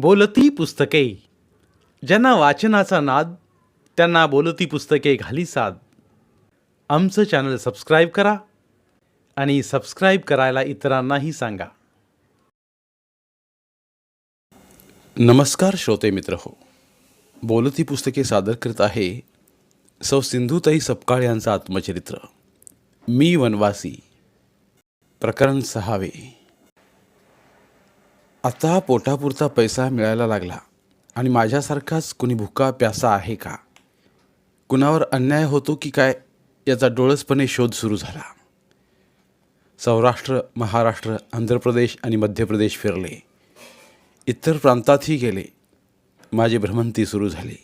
बोलती पुस्तके. ज्यांना वाचनाचा नाद त्यांना बोलती पुस्तके घाली साद. आमचं चॅनल सबस्क्राईब करा आणि सबस्क्राईब करायला इतरांनाही सांगा. नमस्कार श्रोते मित्र हो. बोलती पुस्तके सादर करत आहे सौ सिंधुताई सपकाळ यांचं आत्मचरित्र. मी वनवासी. प्रकरण सहावे. आता पोटापुरता पैसा मिळायला लागला. आणि माझ्यासारखाच कुणी भुका प्यासा आहे का? कुणावर अन्याय होतो की काय याचा डोळसपणे शोध सुरू झाला. सौराष्ट्र महाराष्ट्र आंध्र प्रदेश आणि मध्य प्रदेश फिरले. इतर प्रांतातही गेले. माझी भ्रमंती सुरू झाली.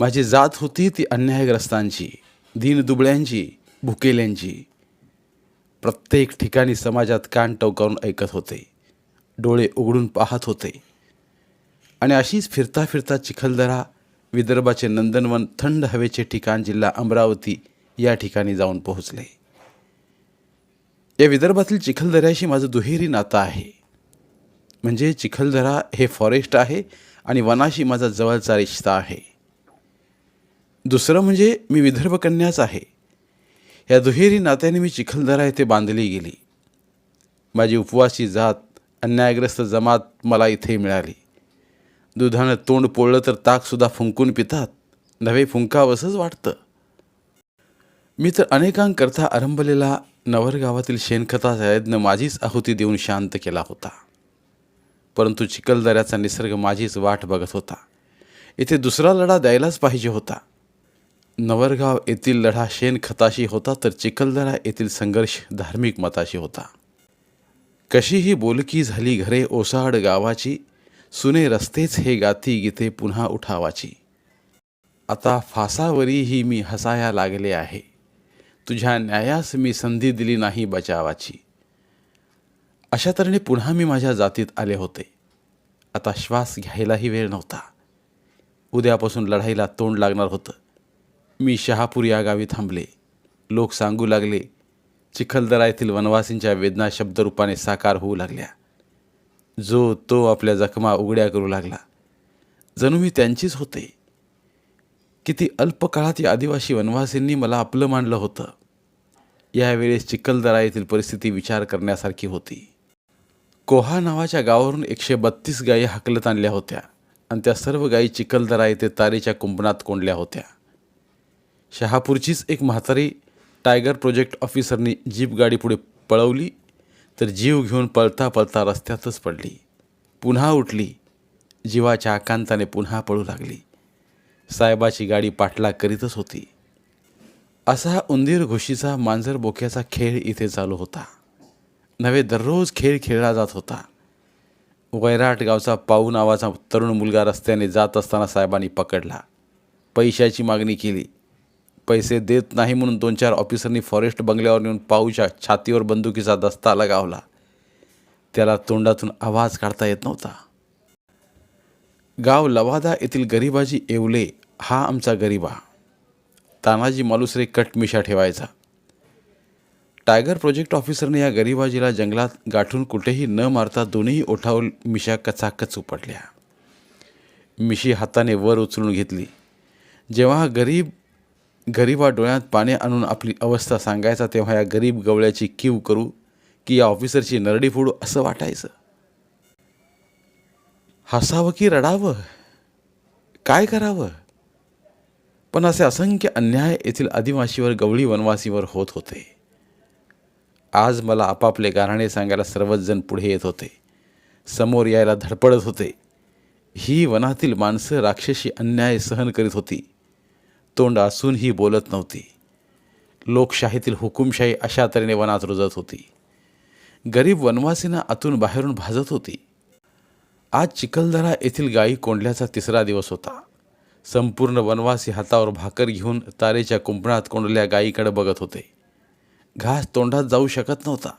माझी जात होती ती अन्यायग्रस्तांची दीनदुबळ्यांची भुकेल्यांची. प्रत्येक ठिकाणी समाजात कान टवकावून ऐकत होते. डोळे उघडून पाहत होते. आणि अशीच फिरता फिरता चिखलदरा विदर्भाचे नंदनवन थंड हवेचे ठिकाण जिल्हा अमरावती या ठिकाणी जाऊन पोहोचले. या विदर्भातील चिखलदऱ्याशी माझं दुहेरी नातं आहे. म्हणजे चिखलदरा हे फॉरेस्ट आहे आणि वनाशी माझा जवळचा रिश्ता आहे. दुसरं म्हणजे मी विदर्भ कन्याच आहे. या दुहेरी नात्याने मी चिखलदरा येथे बांधली गेली. माझी उपवासी जात अन्यायग्रस्त जमात मला इथे मिळाली. दुधानं तोंड पोळलं तर ताकसुद्धा फुंकून पितात. नव्हे फुंकावंसंच वाटतं. मी तर अनेकांकरता आरंभलेला नवरगावातील शेणखताचा यज्ञ माझीच आहुती देऊन शांत केला होता. परंतु चिखलदऱ्याचा निसर्ग माझीच वाट बघत होता. येथे दुसरा लढा द्यायलाच पाहिजे होता. नवरगाव येथील लढा शेणखताशी होता तर चिखलदरा येथील संघर्ष धार्मिक मताशी होता. कशीही बोलकी झाली घरे ओसाड गावाची सुने रस्तेच हे गाती गीते पुन्हा उठावाची. आता फासावरीही मी हसाया लागले आहे. तुझ्या न्यायास मी संधी दिली नाही बचावाची. अशा तऱ्हेने पुन्हा मी माझ्या जातीत आले होते. आता श्वास घ्यायलाही वेळ नव्हता. उद्यापासून लढाईला तोंड लागणार होतं. मी शहापूर या गावी थांबले. लोक सांगू लागले चिखलदरा येथील वनवासींच्या वेदना शब्दरूपाने साकार होऊ लागल्या. जो तो आपल्या जखमा उघड्या करू लागला. जणू मी त्यांचीच होते. किती अल्प काळात या आदिवासी वनवासींनी मला आपलं मानलं होतं. यावेळेस चिखलदरा येथील परिस्थिती विचार करण्यासारखी होती. कोहा नावाच्या गावावरून एकशे बत्तीस गायी हाकलत आणल्या होत्या आणि त्या सर्व गायी चिखलदरा येथे तारेच्या कुंपणात कोंडल्या होत्या. शहापूरचीच एक म्हातारी टायगर प्रोजेक्ट ऑफिसरनी जीप गाडी पुढे पळवली तर जीव घेऊन पळता पळता रस्त्यातच पडली. पुन्हा उठली. जीवाच्या आकांताने पुन्हा पळू लागली. साहेबाची गाडी पाठलाग करीतच होती. असा उंदीर घुशीचा मांजर बोक्याचा खेळ इथे चालू होता. नव्हे दररोज खेळ खेळला जात होता. वैराट गावचा पाऊ नावाचा तरुण मुलगा रस्त्याने जात असताना साहेबांनी पकडला. पैशाची मागणी केली. पैसे देत नाही म्हणून दोन चार ऑफिसरनी फॉरेस्ट बंगल्यावर नेऊन पाऊच्या छातीवर बंदुकीचा दस्ता लगावला. त्याला तोंडातून आवाज काढता येत नव्हता. गाव लवादा येथील गरिबाजी येवले हा आमचा गरिबा. तानाजी मालुसरे कटमिशा ठेवायचा. टायगर प्रोजेक्ट ऑफिसरने या गरिबाजीला जंगलात गाठून कुठेही न मारता दोन्ही ओठावर मिशा कचाकच उपटल्या. मिशी हाताने वर उचलून घेतली. जेव्हा गरीब गरीबा डोळ्यात पाणी आणून आपली अवस्था सांगायचा तेव्हा या गरीब गवळ्याची कीव करू की या ऑफिसरची नरडी फोडू असं वाटायचं. हसावं की रडावं? काय करावं? पण असे असंख्य अन्याय येथील आदिवासीवर गवळी वनवासीवर होत होते. आज मला आपापले गाराणे सांगायला सर्वच जण पुढे येत होते. समोर यायला धडपडत होते. ही वनातील माणसं राक्षसी अन्याय सहन करीत होती. तोंड असूनही बोलत नव्हती. लोकशाहीतील हुकुमशाही अशा तऱ्हेने वनात रुजत होती. गरीब वनवासींना आतून बाहेरून भाजत होती. आज चिखलदरा येथील गायी कोंडल्याचा तिसरा दिवस होता. संपूर्ण वनवासी हातावर भाकर घेऊन तारेच्या कुंपणात कोंडल्या गायीकडे बघत होते. घास तोंडात जाऊ शकत नव्हता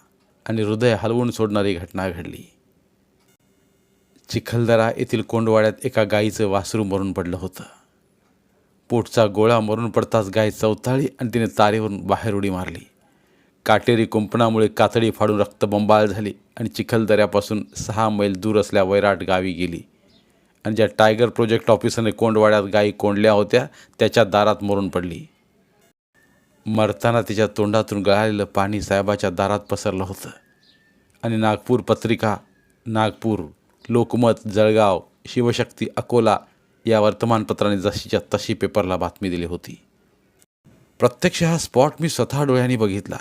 आणि हृदय हलवून सोडणारी घटना घडली. चिखलदरा येथील कोंडवाड्यात एका गायीचं वासरू मरून पडलं होतं. पोटचा गोळा मरून पडताच गाय चवताळी आणि तिने तारेवरून बाहेर उडी मारली. काटेरी कुंपणामुळे कातडी फाडून रक्तबंबाळ झाली आणि चिखलदऱ्यापासून सहा मैल दूर असल्या वैराट गावी गेली. आणि ज्या टायगर प्रोजेक्ट ऑफिसरने कोंडवाड्यात गायी कोंडल्या होत्या त्याच्या दारात मरून पडली. मरताना तिच्या तोंडातून गळालेलं पाणी साहेबाच्या दारात पसरलं होतं. आणि नागपूर पत्रिका नागपूर लोकमत जळगाव शिवशक्ती अकोला या वर्तमानपत्राने जशीच्या तशी पेपरला बातमी दिली होती. प्रत्यक्ष हा स्पॉट मी स्वतः डोळ्यांनी बघितला.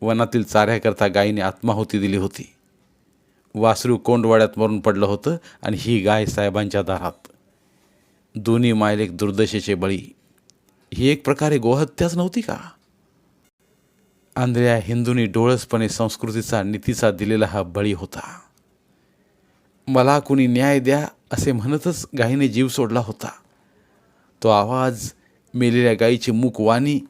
वनातील चाऱ्याकरता गायीने आत्माहुती दिली होती. वासरू कोंडवाड्यात मरून पडलं होतं आणि ही गाय साहेबांच्या दारात. दोन्ही मायलेक दुर्दशेचे बळी. ही एक प्रकारे गोहत्याच नव्हती का? आंधळ्या हिंदूंनी डोळसपणे संस्कृतीचा नीतीचा दिलेला हा बळी होता. मला कुणी न्याय द्या असे म्हणतच गायीने जीव सोडला होता. तो आवाज मेलेल्या गायीची मूक वाणी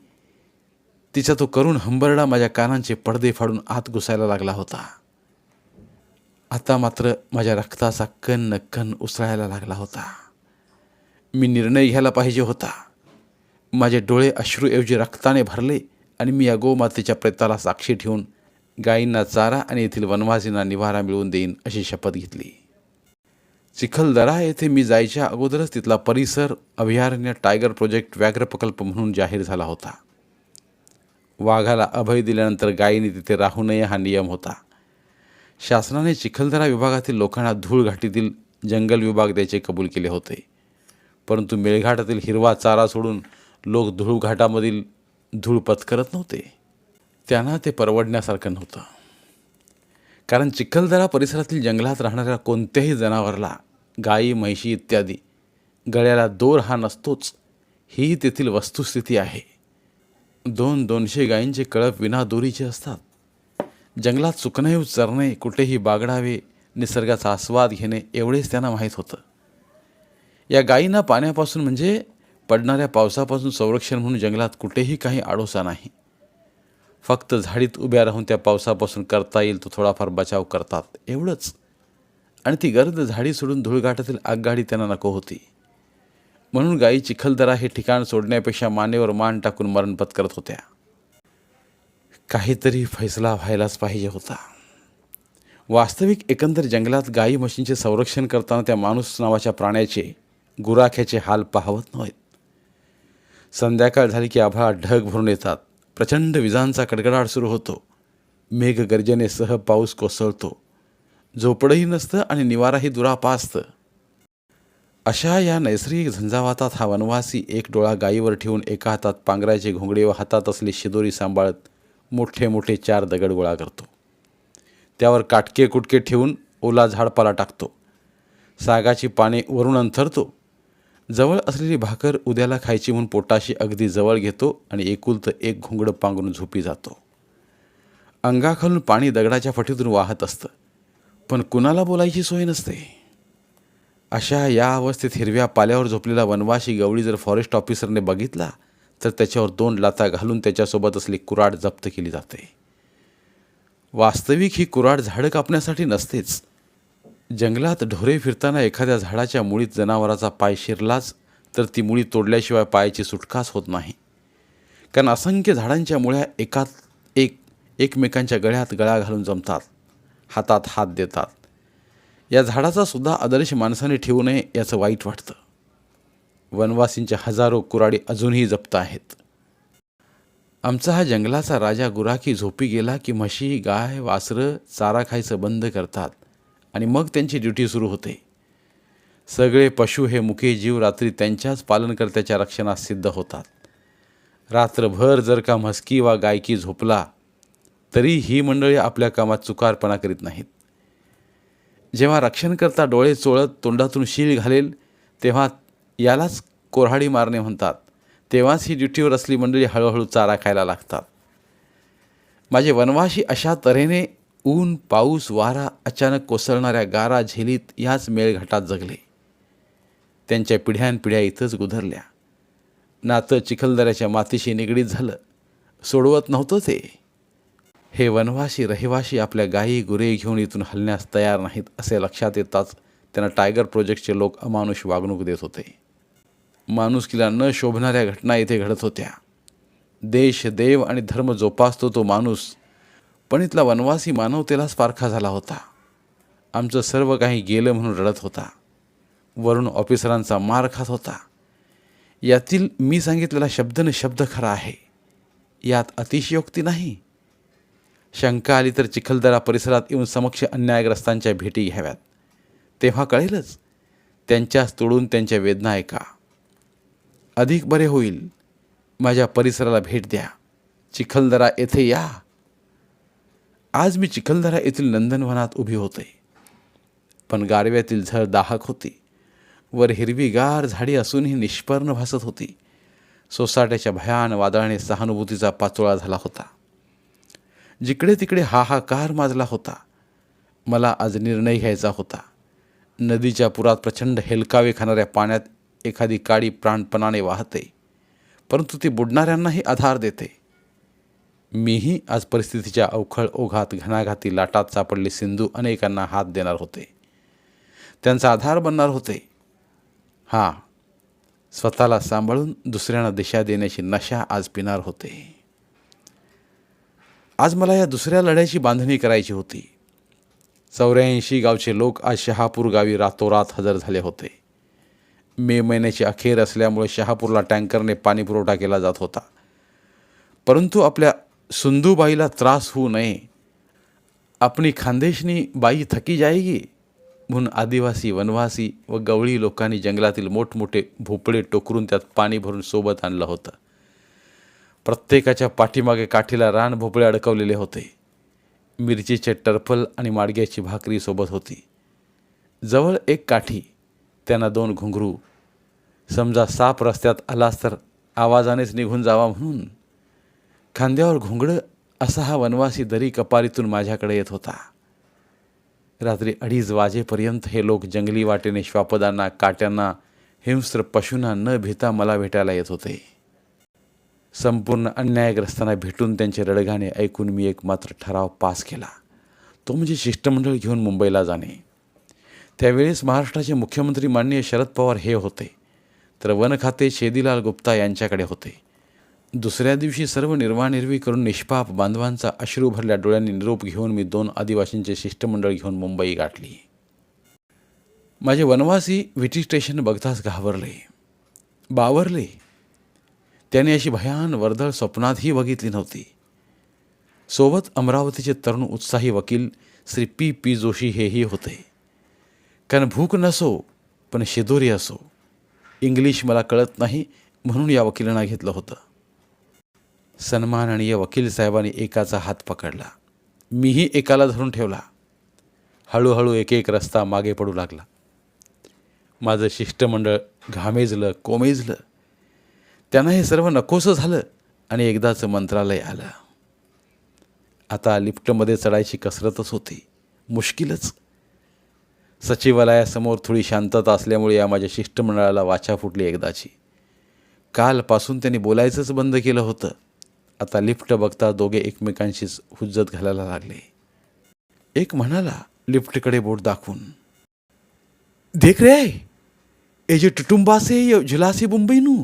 तिचा तो करुण हंबरडा माझ्या कानांचे पडदे फाडून आत घुसायला लागला होता. आता मात्र माझ्या रक्ताचा कण न कण उसळायला लागला होता. मी निर्णय घ्यायला पाहिजे होता. माझे डोळे अश्रूऐवजी रक्ताने भरले आणि मी या गोमातेच्या प्रेताला साक्षी ठेवून गायींना चारा आणि येथील वनवासींना निवारा मिळवून देईन अशी शपथ घेतली. चिखलदरा येथे मी जायच्या अगोदरच तिथला परिसर अभयारण्य टायगर प्रोजेक्ट व्याघ्र प्रकल्प म्हणून जाहीर झाला होता. वाघाला अभय दिल्यानंतर गायीने तिथे राहू नये हा नियम होता. शासनाने चिखलदरा विभागातील लोकांना धूळघाटीतील जंगल विभाग द्यायचे कबूल केले होते. परंतु मेळघाटातील हिरवा चारा सोडून लोक धूळघाटामधील धूळ पत्करत नव्हते. त्यांना ते परवडण्यासारखं नव्हतं. कारण चिखलदरा परिसरातील जंगलात राहणाऱ्या कोणत्याही जनावरला गायी म्हैशी इत्यादी गळ्याला दोर हा नसतोच. ही तेथील वस्तुस्थिती आहे. दोन दोनशे गायींचे कळप विना दोरीचे असतात. जंगलात चुकणे चरणे कुठेही बागडावे निसर्गाचा आस्वाद घेणे एवढेच त्यांना माहीत होतं. या गायींना पाण्यापासून म्हणजे पडणाऱ्या पावसापासून संरक्षण म्हणून जंगलात कुठेही काही आडोसा नाही. फक्त झाडीत उभ्या राहून त्या पावसापासून करता येईल तो थोडाफार बचाव करतात. एवढंच. आणि ती गर्द झाडी सोडून धुळघाटातील आगगाडी त्यांना नको होती. म्हणून गायी चिखलदरा हे ठिकाण सोडण्यापेक्षा मानेवर मान टाकून मरण पत्करत होत्या. काहीतरी फैसला व्हायलाच पाहिजे होता. वास्तविक एकंदर जंगलात गायी म्हशींचे संरक्षण करताना त्या माणूस नावाच्या प्राण्याचे गुराख्याचे हाल पाहवत नव्हत संध्याकाळ झाली की आभाळात ढग भरून येतात. प्रचंड विजांचा कडकडाट सुरू होतो. मेघगर्जनेसह पाऊस कोसळतो. झोपडंही नसतं आणि निवाराही दुरापास्त. अशा या नैसर्गिक झंझावातात हा वनवासी एक डोळा गायीवर ठेवून एका हातात पांघराचे घोंगडे व हातात असली शिदोरी सांभाळत मोठे मोठे चार दगड गोळा करतो. त्यावर काटके कुटके ठेवून ओला झाडपाला टाकतो. सागाची पाने वरून अंथरतो. जवळ असलेली भाकर उद्याला खायची म्हणून पोटाशी अगदी जवळ घेतो आणि एकुलतं एक घुंगडं पांघरून झोपी जातो. अंगाखालून पाणी दगडाच्या फटीतून वाहत असतं पण कुणाला बोलायची सोय नसते. अशा या अवस्थेत हिरव्या पाल्यावर झोपलेला वनवाशी गवळी जर फॉरेस्ट ऑफिसरने बघितला तर त्याच्यावर दोन लाथा घालून त्याच्यासोबत असली कुराड जप्त केली जाते. वास्तविक ही कुराड झाडं कापण्यासाठी नसतेच जंगलात ढोरे फिरताना एखाद्या झाडाच्या मुळीत जनावराचा पाय शिरलाच तर ती मुळी तोडल्याशिवाय पायाची सुटकाच होत नाही. कारण असंख्य झाडांच्या मुळ्या एकात एक एकमेकांच्या गळ्यात गळा घालून जमतात हातात हात देतात. या झाडाचा सुद्धा आदर्श माणसाने ठेवू नये याचं वाईट वाटतं. वनवासींच्या हजारो कुराडी अजूनही जप्त आहेत. आमचा हा जंगलाचा राजा गुराखी झोपी गेला की म्हशी गाय वासरं चारा खायचं बंद करतात. आणि मग त्यांची ड्युटी सुरू होते. सगळे पशु हे मुके जीव रात्री त्यांच्याच पालनकर्त्याच्या रक्षणात सिद्ध होतात. रात्रभर जर का म्हस्की वा गायकी झोपला तरी ही मंडळी आपल्या कामात चुकारपणा करीत नाहीत. जेव्हा रक्षणकर्ता डोळे चोळत तोंडातून शील घालेल तेव्हा यालाच कोरहाडी मारणे म्हणतात. तेव्हाच ही ड्युटीवर असली मंडळी हळूहळू चारा खायला लागतात. माझे वनवासी अशा तऱ्हेने ऊन पाऊस वारा अचानक कोसळणाऱ्या गारा झेलीत याच मेळघाटात जगले. त्यांच्या पिढ्यानपिढ्या इथंच गुधरल्या नातं चिखलदऱ्याच्या मातीशी निगडीत झालं. सोडवत नव्हतं ते. हे वनवासी रहिवाशी आपल्या गायी गुरे घेऊन इथून हलण्यास तयार नाहीत असे लक्षात येताच त्यांना टायगर प्रोजेक्टचे लोक अमानुष वागणूक देत होते. माणुसकीला न शोभणाऱ्या घटना इथे घडत होत्या. देश देव आणि धर्म जोपासतो तो माणूस पण इथला वनवासी मानवतेलाच पारखा झाला होता. आमचं सर्व काही गेलं म्हणून रडत होता. वरून ऑफिसरांचा मार खात होता. यातील मी सांगितलेला शब्दन शब्द खरा आहे. यात अतिशयोक्ती नाही. शंका आली तर चिखलदरा परिसरात येऊन समक्ष अन्यायग्रस्तांच्या भेटी घ्याव्यात. तेव्हा कळेलच त्यांच्याच तोडून त्यांच्या वेदना ऐका. अधिक बरे होईल. माझ्या परिसराला भेट द्या. चिखलदरा येथे या. आज मी चिखलदरा येथील नंदनवनात उभी होते. पण गारव्यातील झळ दाहक होती. वर हिरवीगार झाडी असूनही निष्पर्ण भासत होती. सोसाट्याच्या भयान वादळाने सहानुभूतीचा पाचोळा झाला होता. जिकडे तिकडे हाहाकार माजला होता. मला आज निर्णय घ्यायचा होता. नदीच्या पुरात प्रचंड हेलकावे खाणाऱ्या पाण्यात एखादी काडी प्राणपणाने वाहते. परंतु ती बुडणाऱ्यांनाही आधार देते. मीही आज परिस्थितीच्या अवखळ ओघात घणाघाती लाटात सापडले सिंधू अनेकांना हात देणार होते. त्यांचा आधार बनणार होते. हां स्वतःला सांभाळून दुसऱ्यांना दिशा देण्याची नशा आज पिणार होते. आज मला या दुसऱ्या लढ्याची बांधणी करायची होती. चौऱ्याऐंशी गावचे लोक आज शहापूर गावी रातोरात हजर झाले होते. मे महिन्याची अखेर असल्यामुळे शहापूरला टँकरने पाणीपुरवठा केला जात होता. परंतु आपल्या सुंदूबाईला त्रास होऊ नये. आपली खानदेशनी बाई थकी जाएगी म्हणून आदिवासी वनवासी व गवळी लोकांनी जंगलातील मोठमोठे भोपळे टोकरून त्यात पाणी भरून सोबत आणलं होतं. प्रत्येकाच्या पाठीमागे काठीला रान भोपळे अडकवलेले होते. मिरचीचे टरफल आणि माडग्याची भाकरी सोबत होती. जवळ एक काठी त्यांना दोन घुंगरू. समजा साप रस्त्यात आलास तर आवाजानेच निघून जावा म्हणून खांद्यावर घुंगडं असा हा वनवासी दरी कपारीतून माझ्याकडे येत होता. रात्री अडीच वाजेपर्यंत हे लोक जंगली वाटेने श्वापदांना काट्यांना हिंस्र पशूंना न भिता मला भेटायला येत होते. संपूर्ण अन्यायग्रस्तांना भेटून त्यांचे रडगाणे ऐकून मी एक मात्र ठराव पास केला. तो म्हणजे शिष्टमंडळ घेऊन मुंबईला जाणे. त्यावेळेस महाराष्ट्राचे मुख्यमंत्री माननीय शरद पवार हे होते. तर वन खाते शेदीलाल गुप्ता यांच्याकडे होते. दुसऱ्या दिवशी सर्व निर्वानिर्वी करून निष्पाप बांधवांचा अश्रू भरल्या डोळ्यांनी निरोप घेऊन मी दोन आदिवासींचे शिष्टमंडळ घेऊन मुंबई गाठली. माझे वनवासी विटी स्टेशन बघताच घाबरले. बावरले. त्याने अशी भयान वर्दळ स्वप्नातही बघितली नव्हती. सोबत अमरावतीचे तरुण उत्साही वकील श्री पी पी जोशी हेही होते. कारण भूक नसो पण शिदोरी असो. इंग्लिश मला कळत नाही म्हणून या वकिलांना घेतलं होतं. सन्माननीय वकील साहेबांनी एकाचा हात पकडला. मीही एकाला धरून ठेवला. हळूहळू एक एक रस्ता मागे पडू लागला. माझं शिष्टमंडळ घामेजलं कोमेजलं. त्यांना हे सर्व नकोसं झालं आणि एकदाचं मंत्रालय आलं. आता लिफ्टमध्ये चढायची कसरतच होती. मुश्किलच. सचिवालयासमोर थोडी शांतता असल्यामुळे या माझ्या शिष्टमंडळाला वाचा फुटली एकदाची. कालपासून त्यांनी बोलायचंच बंद केलं होतं. आता लिफ्ट बघता दोघे एकमेकांशीच हुज्जत घालायला लागले. एक म्हणाला लिफ्टकडे बोट दाखवून. देख रे ए जे टुटुंबा से झुलासे मुंबई नू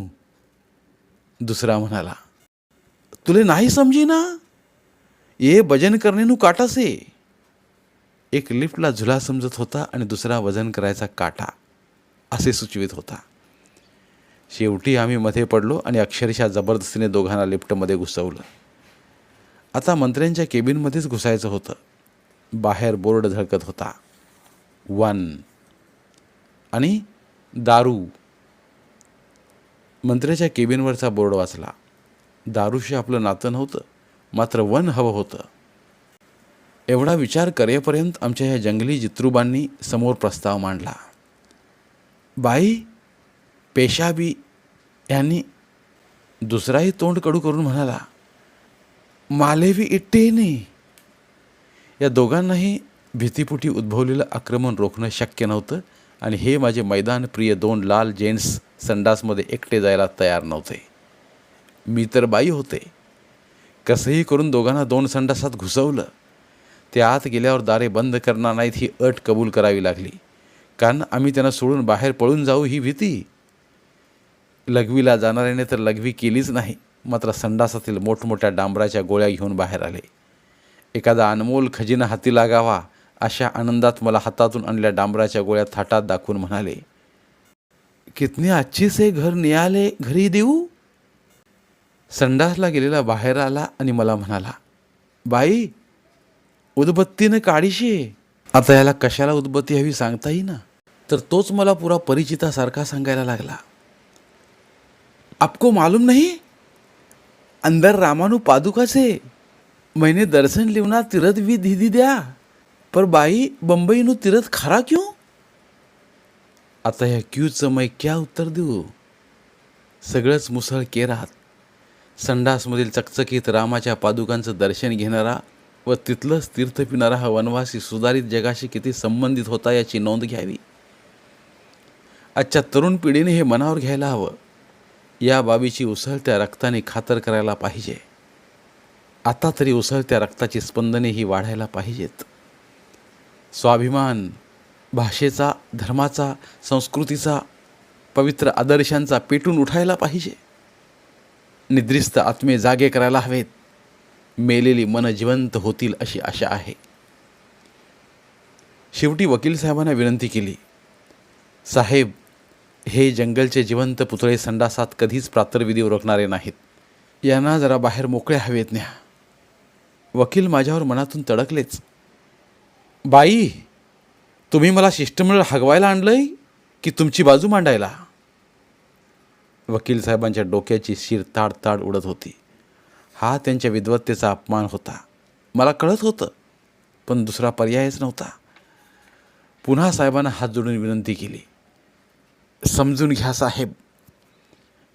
दुसरा म्हणाला तुले नाही समजी ना ये भजन करणे नू काटा से. एक लिफ्टला झुला समजत होता आणि दुसरा वजन करायचा काटा असे सुचवित होता. शेवटी आम्ही मध्ये पडलो आणि अक्षरशः जबरदस्तीने दोघांना लिफ्टमध्ये घुसवलं. आता मंत्र्यांच्या केबिनमध्येच घुसायचं होतं. बाहेर बोर्ड झळकत होता. वन. आणि दारू. मंत्र्याच्या केबिनवरचा बोर्ड वाचला. दारूशी आपलं नातं नव्हतं मात्र वन हवं होतं. एवढा विचार करेपर्यंत आमच्या ह्या जंगली जित्रुबांनी समोर प्रस्ताव मांडला. बाई पेशाबी यांनी दुसराही तोंड कडू करून म्हणाला मालेवी इट्टेने या दोघांनाही भीतीपुटी उद्भवलेलं आक्रमण रोखणं शक्य नव्हतं आणि हे माझे मैदान प्रिय दोन लाल जेंट्स संडासमध्ये एकटे जायला तयार नव्हते. मी तर बाई होते. कसंही करून दोघांना दोन संडासात घुसवलं. ते आत गेल्यावर दारे बंद करणार नाहीत ही अट कबूल करावी लागली. कारण आम्ही त्यांना सोडून बाहेर पळून जाऊ ही भीती. लघवीला जाणाऱ्याने तर लघवी केलीच नाही मात्र संडासातील मोठमोठ्या डांबराच्या गोळ्या घेऊन बाहेर आले. एखादा अनमोल खजिना हाती लागावा अशा आनंदात मला हातातून आणल्या डांबराच्या गोळ्या थाटात दाखवून म्हणाले कितने अच्छे से घर नियाले घरी देऊ? संडासला गेलेला बाहेर आला आणि मला म्हणाला बाई उदबत्तीनं काढीशी आता याला कशाला उदबत्ती हवी सांगता ना तर तोच मला पुरा परिचितासारखा सांगायला लागला. आपको मालूम नहीं? अंदर रामानु पादुका से मैंने दर्शन लिवना तीरथ भी दीदी द्या पर बाई बंबईनु तीरथ खरा क्यों? आता ह्या क्यूचं मै क्या उत्तर देऊ सगळंच मुसळ के राहत. संडासमधील चकचकीत रामाच्या पादुकांचं दर्शन घेणारा व तिथलंच तीर्थ पिणारा हा वनवासी सुधारित जगाशी किती संबंधित होता याची नोंद घ्यावी. आजच्या तरुण पिढीने हे मनावर घ्यायला हवं. या बाबीची उसळत्या रक्ताने खातर करायला पाहिजे. आता तरी उसळत्या रक्ताची स्पंदने ही वाढायला पाहिजेत. स्वाभिमान भाषेचा धर्माचा संस्कृतीचा पवित्र आदर्शांचा पेटून उठायला पाहिजे. निद्रिस्त आत्मे जागे करायला हवेत. मेलेली मन जिवंत होतील अशी आशा आहे. शेवटी वकील साहेबांना विनंती केली. साहेब हे जंगलचे जिवंत पुतळे संडासात कधीच प्रातर्विधी उरकणारे नाहीत. यांना जरा बाहेर मोकळे हवेत न्या. वकील माझ्यावर मनातून तडकलेच. बाई तुम्ही मला शिष्टमंडळ हगवायला आणलंय की तुमची बाजू मांडायला? वकील साहेबांच्या डोक्याची शिर ताड ताड उडत होती. हा त्यांच्या विद्वत्तेचा अपमान होता. मला कळत होतं पण दुसरा पर्यायच नव्हता. पुन्हा साहेबांना हात जोडून विनंती केली. समजून घ्या साहेब.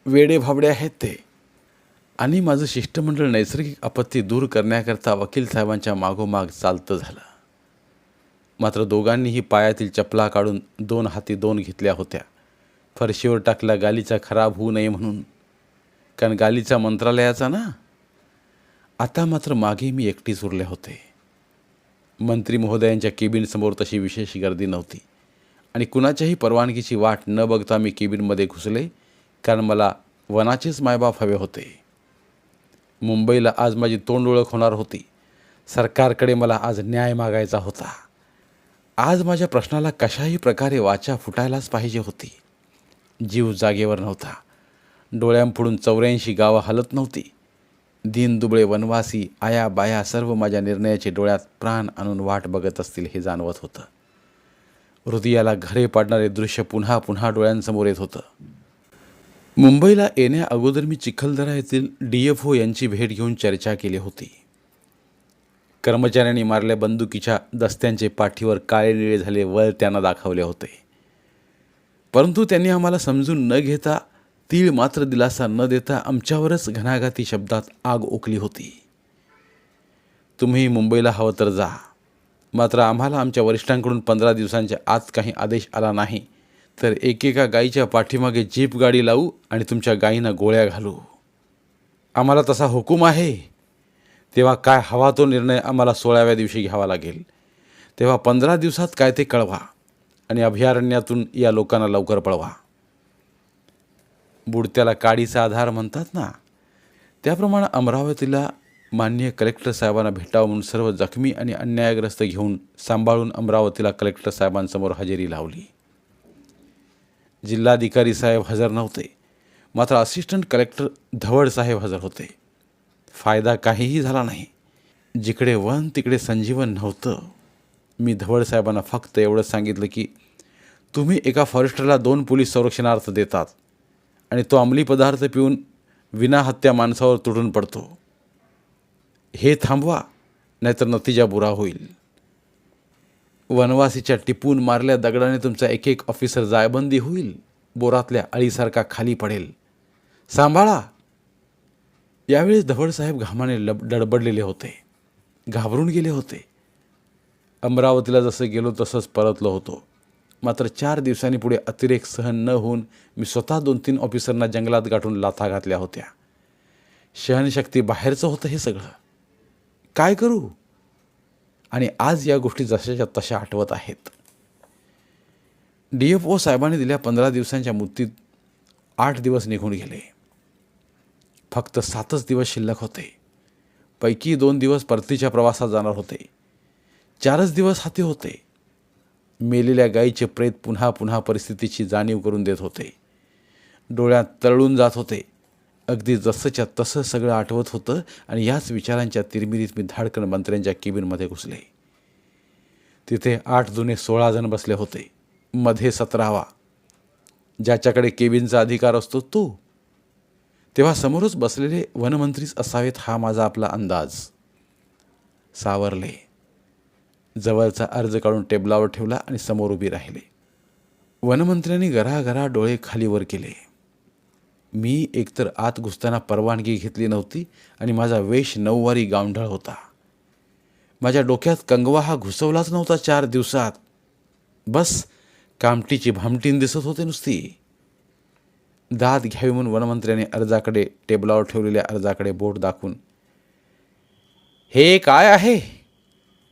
वेडे भाबडे आहेत ते. आणि माझं शिष्टमंडळ नैसर्गिक आपत्ती दूर करण्याकरता वकील साहेबांच्या मागोमाग चालतं झालं. मात्र दोघांनीही पायातील चपला काढून दोन हाती दोन घेतल्या होत्या. फरशीवर टाकला गालीचा खराब होऊ नये म्हणून. कारण गालीचा मंत्रालयाचा ना? आता मात्र मागे मी एकटीच उरले होते. मंत्री महोदयांच्या केबिनसमोर तशी विशेष गर्दी नव्हती. आणि कुणाच्याही परवानगीची वाट न बघता मी केबिनमध्ये घुसले कारण मला वनाचेच मायबाप हवे होते. मुंबईला आज माझी तोंड ओळख होणार होती. सरकारकडे मला आज न्याय मागायचा होता. आज माझ्या प्रश्नाला कशाही प्रकारे वाचा फुटायलाच पाहिजे होती. जीव जागेवर नव्हता. डोळ्यांपुढून चौऱ्याऐंशी गावं हलत नव्हती. दिन दुबळे वनवासी आया बाया सर्व माझ्या निर्णयाचे डोळ्यात प्राण आणून वाट बघत असतील हे जाणवत होतं. हृदयाला घरे पाडणारे दृश्य पुन्हा पुन्हा डोळ्यांसमोर येत होतं. मुंबईला येण्या अगोदर मी चिखलदरा येथील डी एफ ओ यांची भेट घेऊन चर्चा केली होती. कर्मचाऱ्यांनी मारल्या बंदुकीच्या दस्त्यांचे पाठीवर काळे निळे झाले वळ त्यांना दाखवले होते. परंतु त्यांनी आम्हाला समजून न घेता तीळ मात्र दिलासा न देता आमच्यावरच घणाघाती शब्दात आग ओकली होती. तुम्ही मुंबईला हवं तर जा. मात्र आम्हाला आमच्या वरिष्ठांकडून पंधरा दिवसांच्या आत काही आदेश आला नाही. तर एकेका गायीच्या पाठीमागे जीप गाडी लावू आणि तुमच्या गायींना गोळ्या घालू. आम्हाला तसा हुकूम आहे? तेव्हा काय हवा तो निर्णय आम्हाला सोळाव्या दिवशी घ्यावा लागेल. तेव्हा पंधरा दिवसात काय ते कळवा आणि अभयारण्यातून या लोकांना लवकर पळवा. बुडत्याला काडीचा आधार म्हणतात ना? त्याप्रमाणे अमरावतीला माननीय कलेक्टर साहेबांना भेटावं म्हणून सर्व जखमी आणि अन्यायग्रस्त घेऊन सांभाळून अमरावतीला कलेक्टर साहेबांसमोर हजेरी लावली. जिल्हाधिकारी साहेब हजर नव्हते. मात्र असिस्टंट कलेक्टर धवड साहेब हजर होते. फायदा काहीही झाला नाही. जिकडे वन तिकडे संजीवन नव्हतं. मी धवड साहेबांना फक्त एवढं सांगितलं की तुम्ही एका फॉरेस्टरला दोन पोलीस संरक्षणार्थ देतात आणि तो अंमली पदार्थ पिऊन विनाहत्या माणसावर तुटून पडतो. हे थांबवा नाहीतर नतीजा बुरा होईल. वनवासीच्या टिपून मारल्या दगडाने तुमचा एक एक ऑफिसर जायबंदी होईल बोरातल्या अळीसारखा खाली पडेल. सांभाळा. यावेळेस धवडसाहेब घामाने लब डडबडलेले होते. घाबरून गेले होते. अमरावतीला जसं गेलो तसंच परतलो होतो. मात्र चार दिवसांनी पुढे अतिरेक सहन न होऊन मी स्वतः दोन तीन ऑफिसरना जंगलात गाठून लाथा घातल्या होत्या. सहनशक्ती बाहेरचं होतं हे सगळं. काय करू? आणि आज या गोष्टी जशाच्या तशा आठवत आहेत. डी एफ ओ साहेबांनी दिल्या पंधरा दिवसांच्या मुदतीत आठ दिवस निघून गेले. फक्त सातच दिवस शिल्लक होते. पैकी दोन दिवस परतीच्या प्रवासात जाणार होते. चारच दिवस हाती होते. मेलेल्या गायीचे प्रेत पुन्हा पुन्हा परिस्थितीची जाणीव करून देत होते. डोळ्यात तळून जात होते. अगदी जसंच्या तसं सगळं आठवत होतं आणि याच विचारांच्या तिरमिरीत मी धाडकन मंत्र्यांच्या केबिनमध्ये घुसले. तिथे आठ जुने सोळा जण बसले होते. मध्ये सतरावा. ज्याच्याकडे केबिनचा अधिकार असतो तो. तेव्हा समोरच बसलेले वनमंत्रीच असावेत हा माझा आपला अंदाज. सावरले. जवळचा अर्ज काढून टेबलावर ठेवला आणि समोर उभी राहिले. वनमंत्र्यांनी घराघरा डोळे खालीवर केले. मी एकतर आत घुसताना परवानगी घेतली नव्हती आणि माझा वेश नऊवारी गावंढळ होता. माझ्या डोक्यात कंगवा हा घुसवलाच नव्हता चार दिवसात. बस कामटीची भामटीन दिसत होते नुसती. दाद घ्यावी म्हणून वनमंत्र्याने अर्जाकडे टेबलावर ठेवलेल्या अर्जाकडे बोट दाखवून हे काय आहे?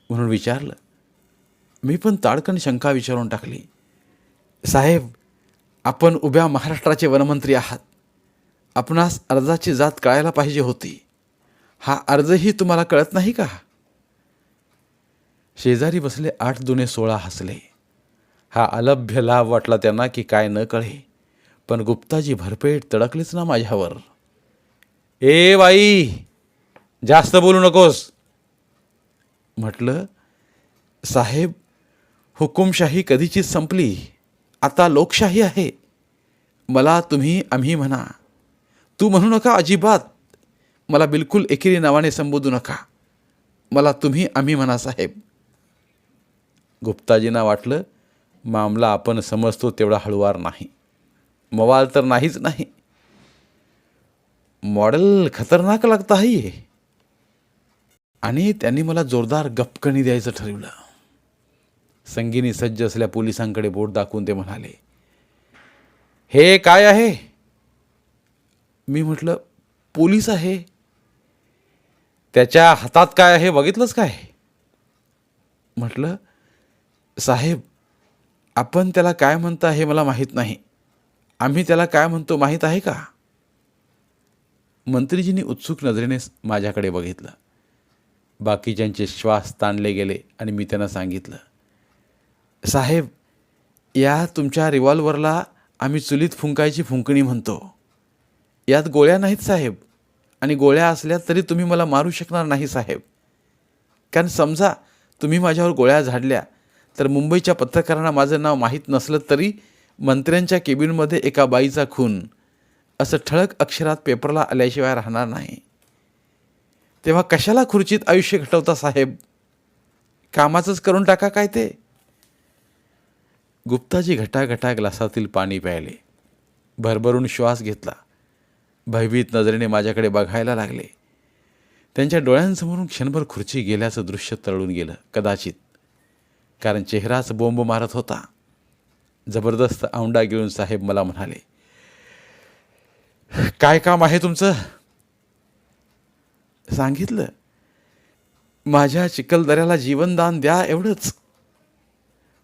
म्हणून विचारलं. मी पण ताडकन शंका विचारून टाकली. साहेब आपण उभ्या महाराष्ट्राचे वनमंत्री आहात. आपणास अर्जाची जात कळायला पाहिजे होती. हा अर्जही तुम्हाला कळत नाही का? शेजारी बसले आठ दुने सोळा हसले. हा अलभ्य लाभ वाटला त्यांना की काय न कळे. पण गुप्ताजी भरपेट तडकलीच ना माझ्यावर. ए बाई जास्त बोलू नकोस. म्हटलं साहेब हुकुमशाही कधीचीच संपली. आता लोकशाही आहे. मला तुम्ही आम्ही म्हणा. तू म्हणू नका अजिबात. मला बिलकुल एकेरी नावाने संबोधू नका. मला तुम्ही आम्ही म्हणा साहेब. गुप्ताजींना वाटलं मामला आपण समजतो तेवढा हळुवार नाही. मवाल तर नाहीच नाही. मॉडेल खतरनाक लागता आहे. आणि त्यांनी मला जोरदार गपकणी द्यायचं ठरवलं. संगीनी सज्ज असल्या पोलिसांकडे बोट दाखवून ते म्हणाले हे काय आहे? मी म्हटलं पोलीस आहे. त्याच्या हातात काय आहे बघितलंच काय? म्हटलं साहेब आपण त्याला काय म्हणता हे मला माहीत नाही. आम्ही त्याला काय म्हणतो माहीत आहे का? मंत्रीजींनी उत्सुक नजरेने माझ्याकडे बघितलं. बाकीच्यांचे श्वास ताणले गेले आणि मी त्यांना सांगितलं साहेब या तुमच्या रिव्हॉल्वरला आम्ही चुलीत फुंकायची फुंकणी म्हणतो. यात गोळ्या नाहीत साहेब. आणि गोळ्या असल्या तरी तुम्ही मला मारू शकणार नाही साहेब. कारण समजा तुम्ही माझ्यावर गोळ्या झाडल्या तर मुंबईच्या पत्रकारांना माझं नाव माहीत नसलं तरी मंत्र्यांच्या केबिनमध्ये एका बाईचा खून असं ठळक अक्षरात पेपरला आल्याशिवाय राहणार नाही. तेव्हा कशाला खुर्चीत आयुष्य घटवता साहेब? कामाचंच करून टाका काय ते? गुप्ताजी घटाघटा ग्लासातील पाणी प्यायले. भरभरून श्वास घेतला. भयभीत नजरेने माझ्याकडे बघायला लागले. त्यांच्या डोळ्यांसमोरून क्षणभर खुर्ची गेल्याचं दृश्य तळून गेलं कदाचित कारण चेहराच बोंब मारत होता. जबरदस्त औंडा गिळून साहेब मला म्हणाले काय काम आहे तुमचं? सांगितलं माझ्या चिखलदऱ्याला जीवनदान द्या एवढंच.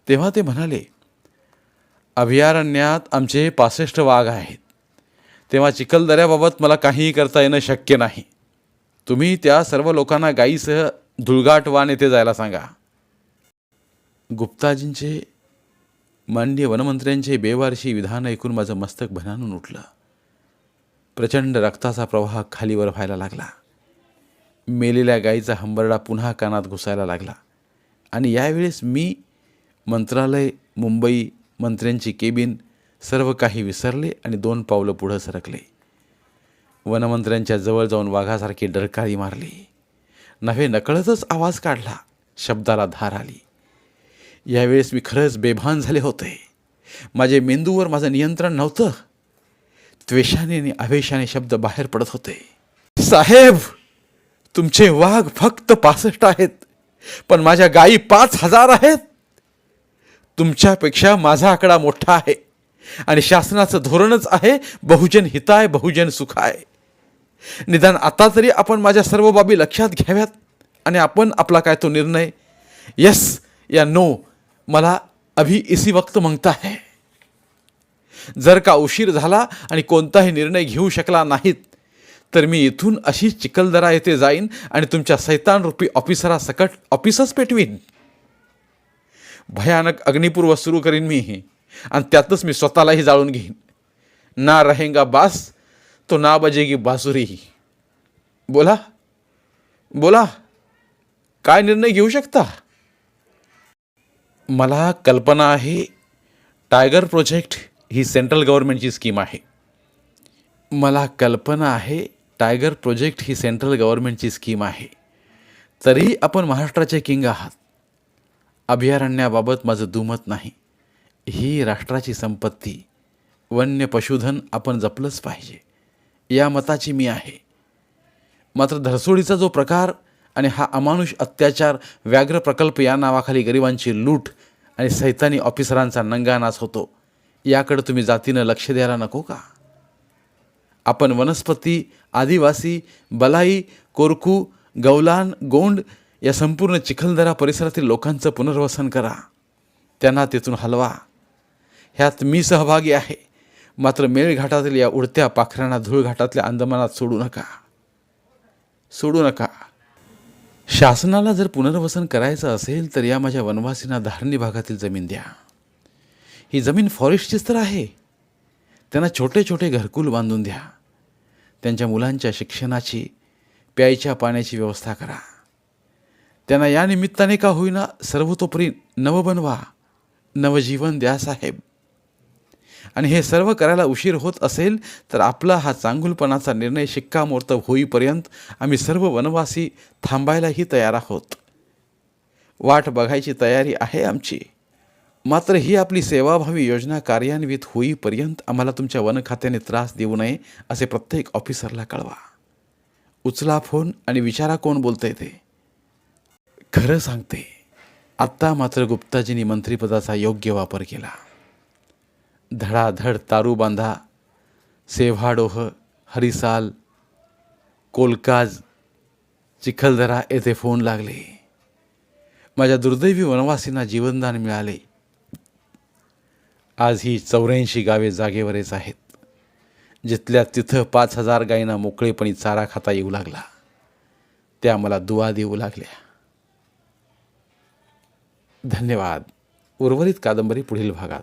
तेव्हा ते म्हणाले अभयारण्यात आमचे पासष्ट वाघ आहेत. तेव्हा चिखलदऱ्याबाबत मला काहीही करता येणं शक्य नाही. तुम्ही त्या सर्व लोकांना गायीसह धुळगाट वान येथे जायला सांगा. गुप्ताजींचे माननीय वनमंत्र्यांचे बेवारशी विधान ऐकून माझं मस्तक भनानून उठलं. प्रचंड रक्ताचा प्रवाह खालीवर व्हायला लागला. मेलेल्या गाईचा हंबरडा पुन्हा कानात घुसायला लागला. आणि यावेळेस मी मंत्रालय मुंबई मंत्र्यांची केबिन सर्व काही विसरले आणि दोन पावलं पुढं सरकले. वनमंत्र्यांच्या जवळ जाऊन वाघासारखी डरकाळी मारली. नव्हे नकळतच आवाज काढला. शब्दाला धार आली. यावेळेस मी खरंच बेभान झाले होते. माझे मेंदूवर माझं नियंत्रण नव्हतं. त्वेषाने आणि आवेशाने शब्द बाहेर पडत होते. साहेब तुमचे वाघ फक्त पासष्ट आहेत पण माझ्या गायी पाच हजार आहेत. तुमच्यापेक्षा माझा आकडा मोठा आहे. आणि शासनाचं धोरणच आहे बहुजन हिताय बहुजन सुखाय. निदान आता तरी आपण माझ्या सर्व बाबी लक्षात घ्याव्यात आणि आपण आपला काय तो निर्णय? यस या नो मला अभी इसी वक्त म्हणता है जर का उशीर झाला आणि कोणताही निर्णय घेऊ शकला नाहीत तर मी इथून अशीच चिखलदरा येथे जाईन आणि तुमच्या सैतान रूपी ऑफिसरासकट ऑफिसच पेटवीन. भयानक अग्निपूर्व सुरू करीन मी आणि त्यातच मी स्वतःलाही जाळून घेईन. ना रहेंगा बास तो ना बजेगी बासुरी बोला बोला काय निर्णय घेऊ शकता? मला कल्पना आहे टायगर प्रोजेक्ट ही सेंट्रल गव्हर्नमेंटची स्कीम आहे. मला कल्पना आहे टायगर प्रोजेक्ट ही सेंट्रल गव्हर्नमेंटची स्कीम आहे. तरीही आपण महाराष्ट्राचे किंग आहात. अभयारण्याबाबत माझं दुमत नाही. ही राष्ट्राची संपत्ती वन्य पशुधन आपण जपलंच पाहिजे. या मताची मी आहे. मात्र धरसोडीचा जो प्रकार आणि हा अमानुष अत्याचार व्याघ्र प्रकल्प या नावाखाली गरिबांची लूट आणि सैतानी ऑफिसरांचा नंगानाच होतो याकडे तुम्ही जातीनं लक्ष द्यायला नको का? आपण वनस्पती आदिवासी बलाई कोरकू गौलान गोंड या संपूर्ण चिखलदरा परिसरातील लोकांचं पुनर्वसन करा. त्यांना तेथून हलवा. ह्यात मी सहभागी आहे. मात्र मेळघाटातील या उडत्या पाखरांना धूळघाटातल्या अंदमानात सोडू नका. सोडू नका. शासनाला जर पुनर्वसन करायचं असेल तर या माझ्या वनवासींना धारणी भागातील जमीन द्या. ही जमीन फॉरेस्टचीच तर आहे. त्यांना छोटे छोटे घरकुल बांधून द्या. त्यांच्या मुलांच्या शिक्षणाची प्यायच्या पाण्याची व्यवस्था करा. त्यांना या निमित्ताने का होईना सर्वतोपरी नव बनवा नवजीवन द्या साहेब. आणि हे सर्व करायला उशीर होत असेल तर आपला हा चांगुलपणाचा निर्णय शिक्कामोर्तब होईपर्यंत आम्ही सर्व वनवासी थांबायलाही तयार आहोत. वाट बघायची तयारी आहे आमची. मात्र ही आपली सेवाभावी योजना कार्यान्वित होईपर्यंत आम्हाला तुमच्या वन खात्याने त्रास देऊ नये असे प्रत्येक ऑफिसरला कळवा. उचला फोन आणि विचारा कोण बोलतंय ते. खरं सांगते आत्ता मात्र गुप्ताजींनी मंत्रिपदाचा योग्य वापर केला. धडाधड तारू बांधा सेव्हाडोह हरिसाल कोलकाज चिखलदरा येथे फोन लागले. माझ्या दुर्दैवी वनवासींना जीवनदान मिळाले. आज ही चौऱ्याऐंशी गावे जागेवरच आहेत जिथल्या तिथं पाच हजार गायींना मोकळेपणी चारा खाता येऊ लागला. त्या मला दुवा देऊ लागल्या. धन्यवाद. उर्वरित कादंबरी पुढील भागात.